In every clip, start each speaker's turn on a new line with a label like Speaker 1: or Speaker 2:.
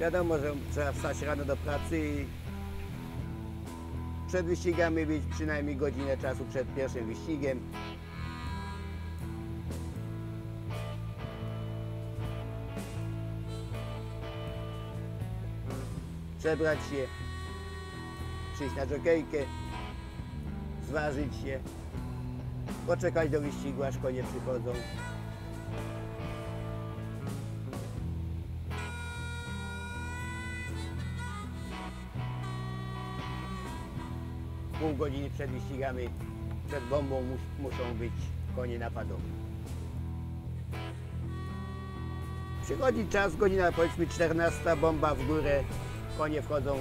Speaker 1: Wiadomo, że trzeba wstać rano do pracy i przed wyścigami być przynajmniej godzinę czasu przed pierwszym wyścigiem. Przebrać się, przyjść na dżokejkę, zważyć się, poczekać do wyścigu, aż konie przychodzą. Pół godziny przed wyścigami, przed bombą mus, muszą być konie napadowe. Przychodzi czas, godzina powiedzmy 14, bomba w górę, konie wchodzą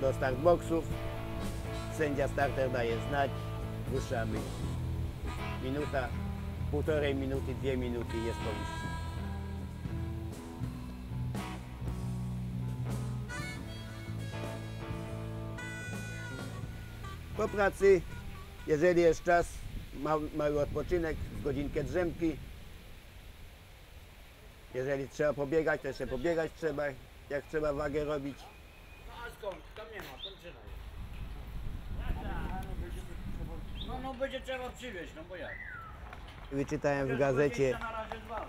Speaker 1: do startboxów, sędzia starter daje znać, ruszamy. Minuta, półtorej minuty, dwie minuty jest po wyścigu. Po pracy, jeżeli jest czas, mały, mały odpoczynek, godzinkę drzemki. Jeżeli trzeba pobiegać, to jeszcze pobiegać trzeba, jak trzeba wagę robić.
Speaker 2: No a skąd? Tam nie ma, kończyna jest. No, no będzie trzeba przywieźć, no bo jak?
Speaker 1: Wyczytałem w gazecie,
Speaker 2: 20 na razie dwa.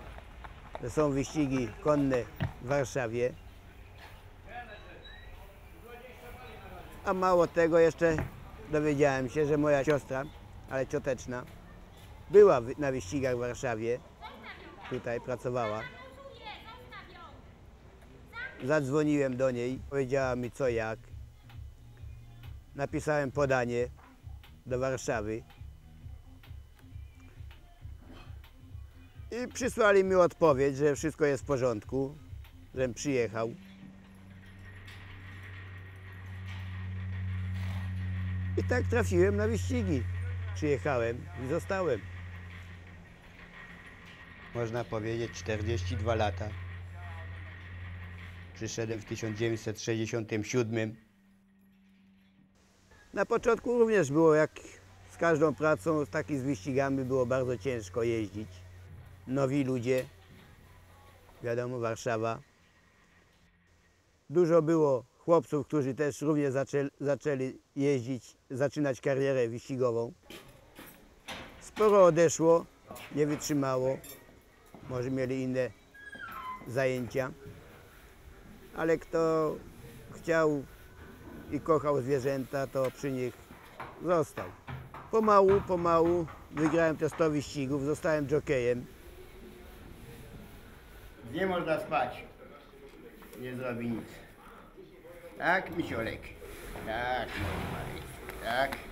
Speaker 1: że są wyścigi konne w Warszawie. A mało tego jeszcze dowiedziałem się, że moja siostra, ale cioteczna, była na wyścigach w Warszawie. Tutaj pracowała. Zadzwoniłem do niej, powiedziała mi co jak. Napisałem podanie do Warszawy. I przysłali mi odpowiedź, że wszystko jest w porządku, żebym przyjechał. I tak trafiłem na wyścigi. Przyjechałem i zostałem. Można powiedzieć 42 lata. Przyszedłem w 1967. Na początku również było jak z każdą pracą, tak i z wyścigami było bardzo ciężko jeździć nowi ludzie. Wiadomo, Warszawa. Dużo było chłopców, którzy też również zaczęli, jeździć, zaczynać karierę wyścigową. Sporo odeszło, nie wytrzymało. Może mieli inne zajęcia. Ale kto chciał i kochał zwierzęta, to przy nich został. Pomału, pomału wygrałem te 100 wyścigów, zostałem jokejem. Nie można spać. Nie zrobi nic. Tak, misiolek. Tak, mój Marek. Tak.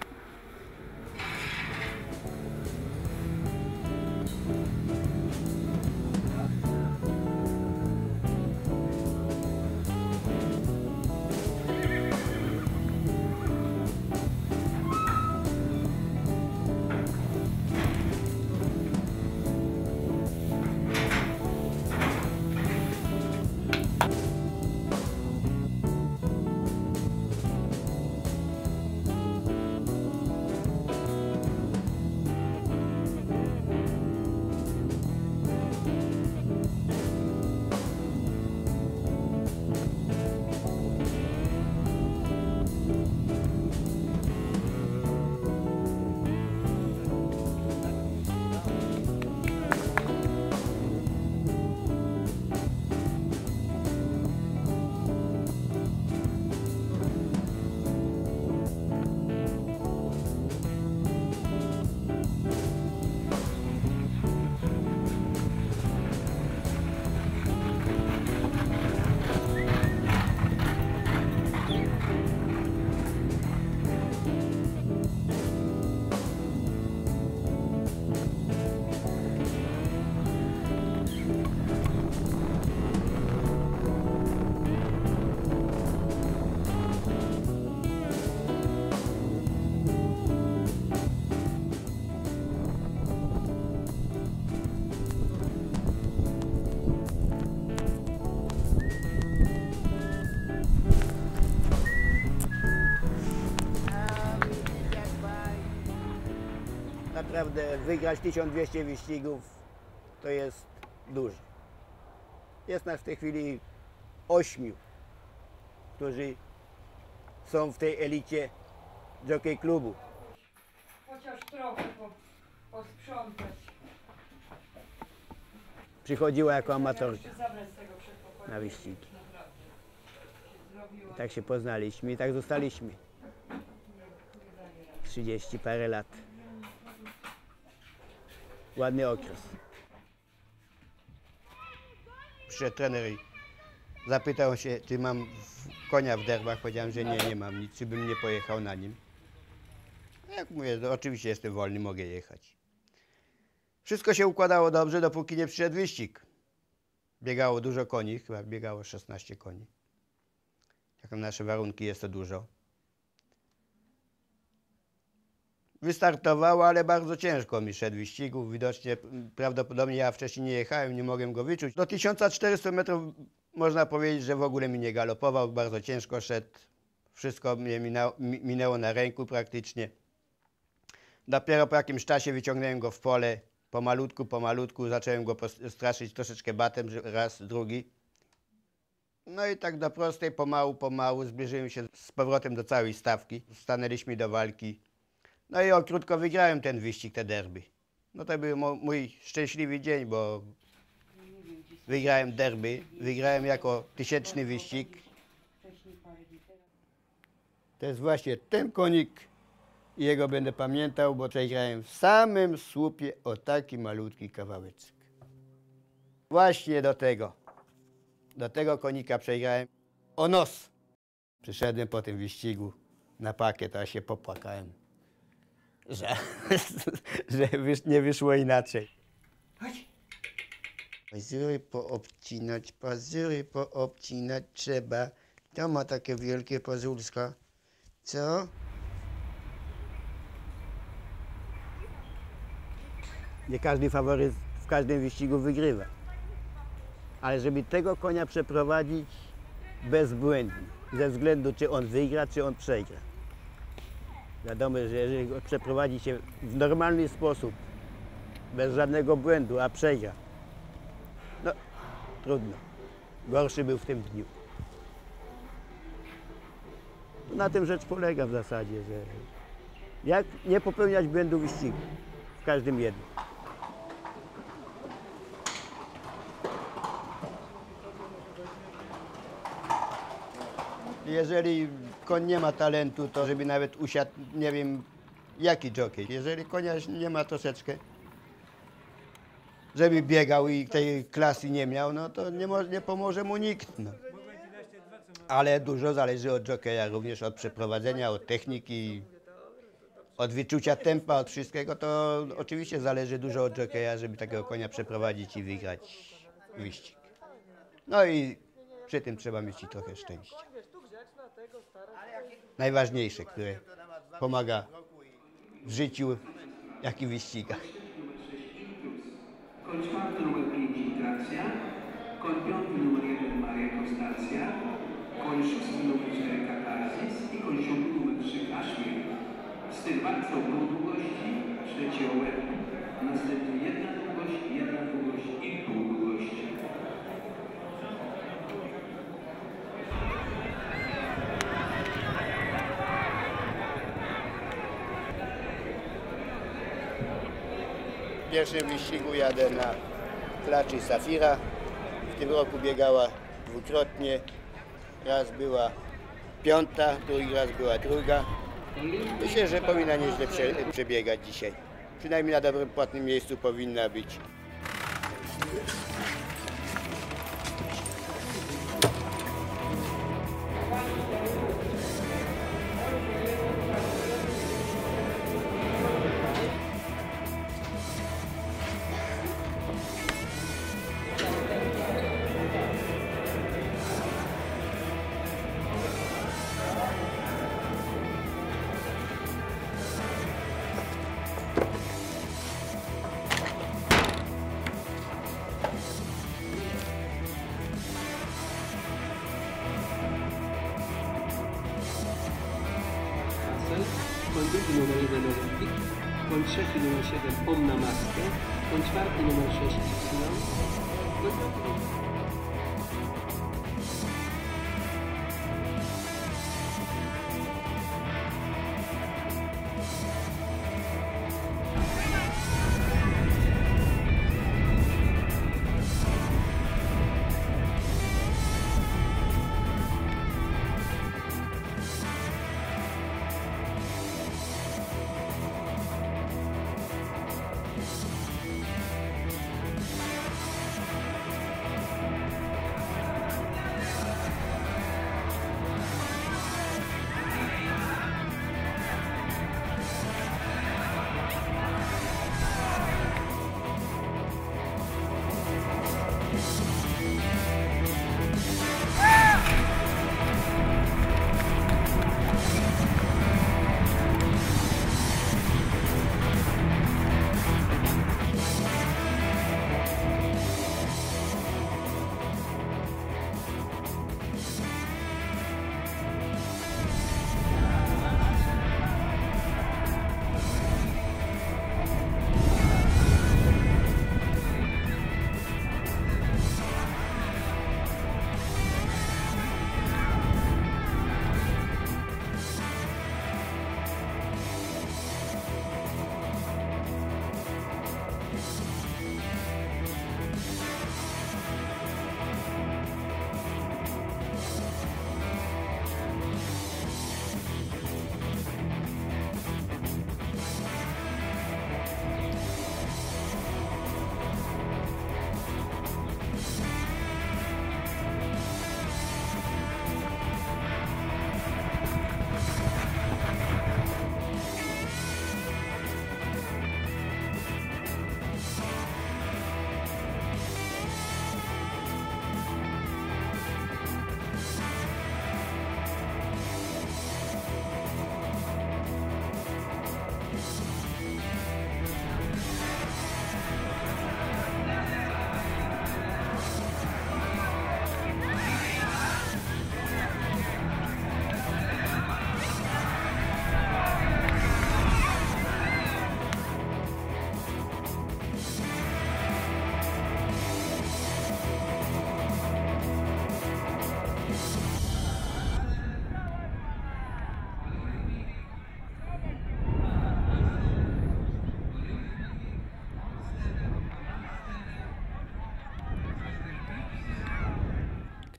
Speaker 1: Naprawdę wygrać 1200 wyścigów to jest dużo. Jest nas w tej chwili ośmiu którzy są w tej elicie jockey klubu.
Speaker 3: Chociaż trochę po, posprzątać.
Speaker 1: Przychodziła jako amatorka na wyścigi. I tak się poznaliśmy i tak zostaliśmy. 30 parę lat. Ładny okres. Przyszedł trener i zapytał się, czy mam konia w derbach. Powiedziałem, że nie, nie mam nic, czy bym nie pojechał na nim. No Jak mówię, to oczywiście jestem wolny, mogę jechać. Wszystko się układało dobrze, dopóki nie przyszedł wyścig. Biegało dużo koni, chyba biegało 16 koni. Jak na nasze warunki jest to dużo. Wystartowało, ale bardzo ciężko mi szedł. Widocznie m, prawdopodobnie ja wcześniej nie jechałem, nie mogłem go wyczuć. Do 1400 metrów można powiedzieć, że w ogóle mi nie galopował, bardzo ciężko szedł. Wszystko mnie minęło, mi- minęło na ręku praktycznie. Dopiero po jakimś czasie wyciągnąłem go w pole. Pomalutku, pomalutku zacząłem go straszyć troszeczkę batem, raz, drugi. No i tak do prostej, pomału, pomału zbliżyłem się z powrotem do całej stawki. Stanęliśmy do walki. No i krótko wygrałem ten wyścig, te derby. No to był mój szczęśliwy dzień, bo wygrałem derby, wygrałem jako tysięczny wyścig. To jest właśnie ten konik i jego będę pamiętał, bo przegrałem w samym słupie o taki malutki kawałeczek. Właśnie do tego, do tego konika przegrałem o nos. Przyszedłem po tym wyścigu na pakiet, a się popłakałem, że, że nie wyszło inaczej.
Speaker 3: Chodź.
Speaker 1: Pazury poobcinać, pazury poobcinać trzeba. To ma takie wielkie pazurska. Co? Nie każdy faworyt w każdym wyścigu wygrywa. Ale żeby tego konia przeprowadzić bezbłędnie, ze względu czy on wygra, czy on przegra. Wiadomo, że jeżeli przeprowadzi się w normalny sposób, bez żadnego błędu, a przegra, no trudno. Gorszy był w tym dniu. Na tym rzecz polega w zasadzie, że jak nie popełniać błędu wyścigu w każdym jednym. Jeżeli koń nie ma talentu, to żeby nawet usiadł, nie wiem jaki jockey. Jeżeli konia nie ma troszeczkę, żeby biegał i tej klasy nie miał, no to nie, nie pomoże mu nikt. No. Ale dużo zależy od jockeya, również od przeprowadzenia, od techniki, od wyczucia tempa, od wszystkiego. To oczywiście zależy dużo od jockeya, żeby takiego konia przeprowadzić i wygrać wyścig. No i przy tym trzeba mieć i trochę szczęścia. Najważniejsze, które pomaga w życiu, jak i w wyścigach.
Speaker 4: Koń czwarty numer 5 Intrakcja, koń piąty numer 1 Maria Konstancja, koń szósty numer 4 Katarzys i koń siódmy numer 3 Kaszmir. Styl walki o pół długości, trzeci następnie jedna długość, jedna długość i pół długości.
Speaker 1: Pierwszym wyścigu jadę na klaczy Safira. W tym roku biegała dwukrotnie. Raz była piąta, drugi raz była druga. Myślę, że powinna nieźle prze, przebiegać dzisiaj. Przynajmniej na dobrym, płatnym miejscu powinna być.
Speaker 4: Drugi numer 1 Olimpik, koń trzeci numer 7 Om na maskę, koń czwarty numer 6 Epsilon, koń piąty numer...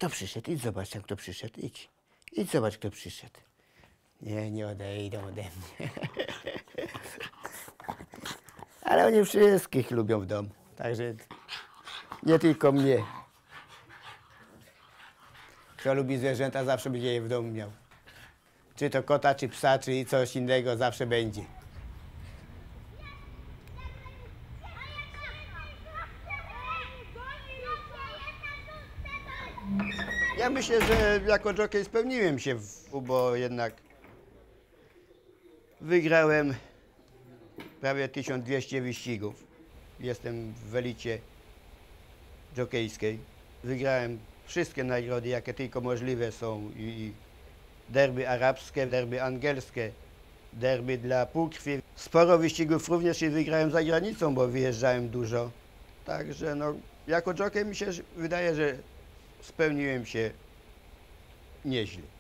Speaker 1: kto przyszedł? Idź zobacz tam, kto przyszedł. Idź. Idź zobacz, kto przyszedł. Nie, nie odejdą ode mnie. Ale oni wszystkich lubią w domu. Także nie tylko mnie. Kto lubi zwierzęta, zawsze będzie je w domu miał. Czy to kota, czy psa, czy coś innego, zawsze będzie. Myślę, że jako jockey spełniłem się, w, bo jednak wygrałem prawie 1200 wyścigów. Jestem w elicie jockeyskiej. Wygrałem wszystkie nagrody, jakie tylko możliwe są. I, i derby arabskie, derby angielskie, derby dla półkrwi. Sporo wyścigów również i wygrałem za granicą, bo wyjeżdżałem dużo. Także no, jako jockey mi się wydaje, że spełniłem się nieźle.